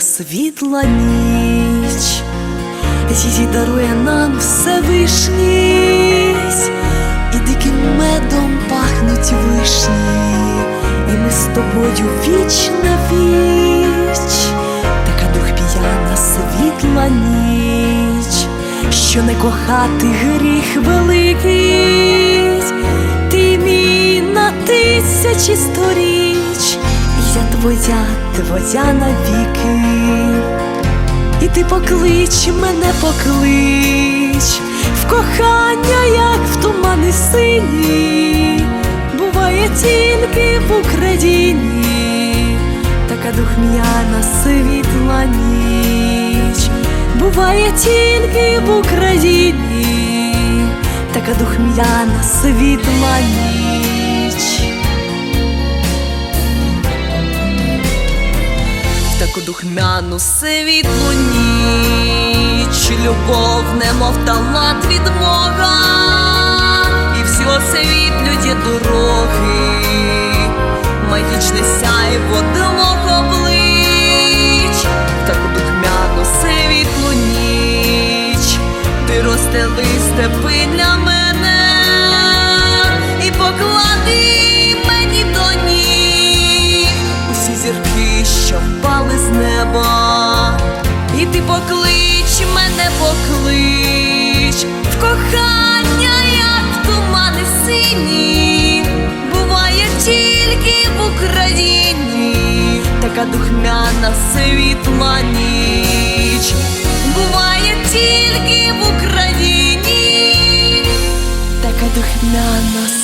світла ніч, її дарує нам Всевишність, і диким медом пахнуть вишні, і ми з тобою віч на віч, така дух п'яна світла ніч, що не кохати гріх великий, ти мій на тисячі я твоя, твоя навіки. І ти поклич мене поклич в кохання, як в тумани сині, буває тільки в Україні, така духм'яна світла ніч, буває тільки в Україні, така духм'яна світла ніч. Таку духмяну світлу ніч, любов, немов талант від Бога, і всього світлює дороги, магічне сяйво двох облич, таку духмяну світлу ніч, ти розстели степи для мене ти поклич мене, поклич. В кохання, як тумани сині, буває тільки в Україні, така духмяна світла ніч, буває тільки в Україні, така духмяна